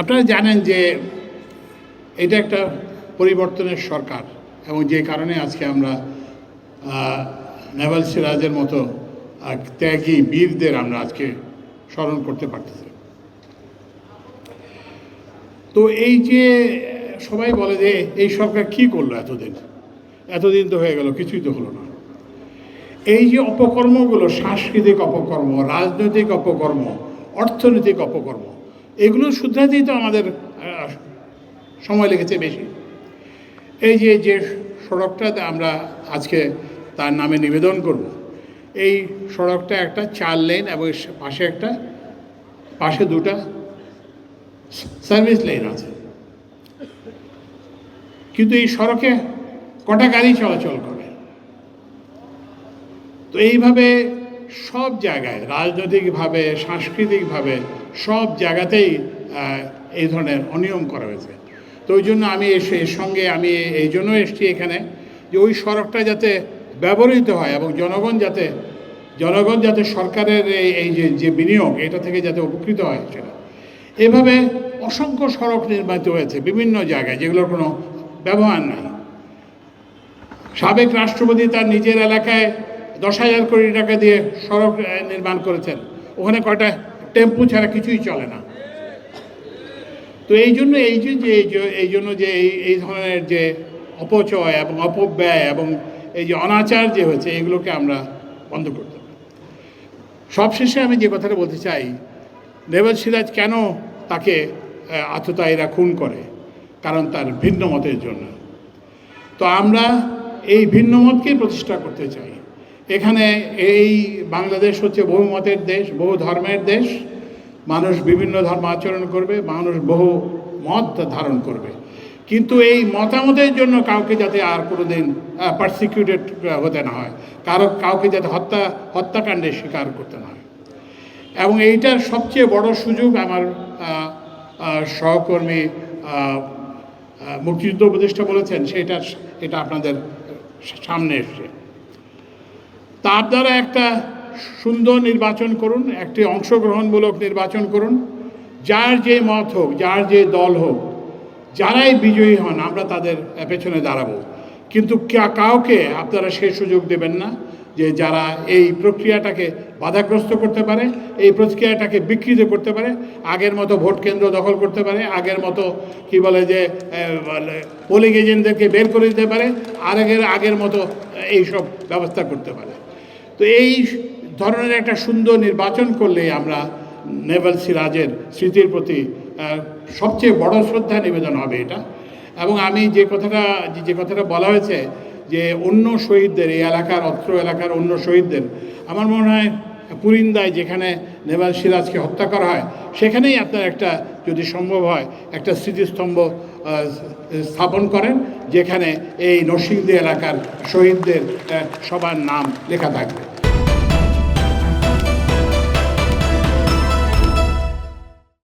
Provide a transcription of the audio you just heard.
আপনারা জানেন যে এটা একটা পরিবর্তনের সরকার এবং যে কারণে আজকে আমরা নেভাল সিরাজের মতো ত্যাগী বীরদের আমরা আজকে স্মরণ করতে পারতেছি। তো এই যে সবাই বলে যে এই সরকার কি করল এতদিন? এতদিন তো হয়ে গেল, কিছুই তো হলো না। এই যে অপকর্মগুলো, সাংস্কৃতিক অপকর্ম, রাজনৈতিক অপকর্ম, অর্থনৈতিক অপকর্ম এগুলো শুধরাতেই তো আমাদের সময় লেগেছে বেশি। এই যে যে সড়কটাতে আমরা আজকে তার নামে নিবেদন করব। এই সড়কটা একটা চার লেন এবং পাশে একটা, পাশে দুটা সার্ভিস লেন আছে। কিন্তু এই সড়কে কটা গাড়ি চলাচল করে? তো এইভাবে সব জায়গায়, রাজনৈতিকভাবে, সাংস্কৃতিকভাবে, সব জায়গাতেই এই ধরনের অনিয়ম করা হয়েছে। তো ওই জন্য আমি এসে, এর সঙ্গে আমি এই জন্য এসেছি এখানে যে ওই সড়কটা যাতে ব্যবহৃত হয় এবং জনগণ যাতে জনগণ যাতে সরকারের এই যে যে বিনিয়োগ, এটা থেকে যাতে উপকৃত হয় সেটা। এভাবে অসংখ্য সড়ক নির্মিত হয়েছে বিভিন্ন জায়গায়, যেগুলোর কোনো ব্যবহার নাই। সাবেক রাষ্ট্রপতি তার নিজের এলাকায় দশ হাজার কোটি টাকা দিয়ে সড়ক নির্মাণ করেছেন। ওখানে কয়টা টেম্পু ছাড়া কিছুই চলে না। তো এই জন্য এই যে এই জন্য যে এই এই ধরনের যে অপচয় এবং অপব্যয় এবং এই যে অনাচার যে হয়েছে, এগুলোকে আমরা বন্ধ করতে সবশেষে আমি যে কথাটা বলতে চাই নেভাল সিরাজ কেন তাকে আততায়ীরা খুন করে? কারণ তার ভিন্ন মতের জন্য। তো আমরা এই ভিন্ন মতকেই প্রতিষ্ঠা করতে চাই। এখানে এই বাংলাদেশ হচ্ছে বহু মতের দেশ, বহু ধর্মের দেশ। মানুষ বিভিন্ন ধর্ম আচরণ করবে, মানুষ বহু মত ধারণ করবে। কিন্তু এই মতামতের জন্য কাউকে যাতে আর কোনো দিন পারসিকিউটেড হতে না হয়। কারও, কাউকে যাতে হত্যা হত্যাকাণ্ডের শিকার করতে না হয়। এবং এইটার সবচেয়ে বড় সুযোগ আমার সহকর্মী মুক্তিযুদ্ধ উপদেষ্টা বলেছেন সেটা এটা আপনাদের সামনে এসছে। তা দ্বারা একটা সুন্দর নির্বাচন করুন, একটি অংশগ্রহণমূলক নির্বাচন করুন, যার যে মত হোক, যার যে দল হোক, যারাই বিজয়ী হন, আমরা তাদের পেছনে দাঁড়াবো। কিন্তু কাউকে আপনারা সে সুযোগ দেবেন না যে যারা এই প্রক্রিয়াটাকে বাধাগ্রস্ত করতে পারে, এই প্রক্রিয়াটাকে বিকৃত করতে পারে, আগের মতো ভোট কেন্দ্র দখল করতে পারে, আগের মতো কি বলে যে পোলিং এজেন্টদেরকে বের করে দিতে পারে আর আগের আগের মতো এইসব ব্যবস্থা করতে পারে। তো এই ধরনের একটা সুন্দর নির্বাচন করলেই আমরা নেভাল সিরাজের স্মৃতির প্রতি সবচেয়ে বড় শ্রদ্ধা নিবেদন হবে এটা। এবং আমি যে কথাটা, যে- কথাটা বলা হয়েছে যে অন্য শহীদদের, এই এলাকার, অত্র এলাকার অন্য শহীদদের, আমার মনে হয় পুরিন্দায় যেখানে নেভাল সিরাজকে হত্যা করা হয়, সেখানেই আপনার একটা, যদি সম্ভব হয়, একটা স্মৃতিস্তম্ভ স্থাপন করেন, যেখানে এই নরসিংদী এলাকার শহীদদের সবার নাম লেখা থাকবে।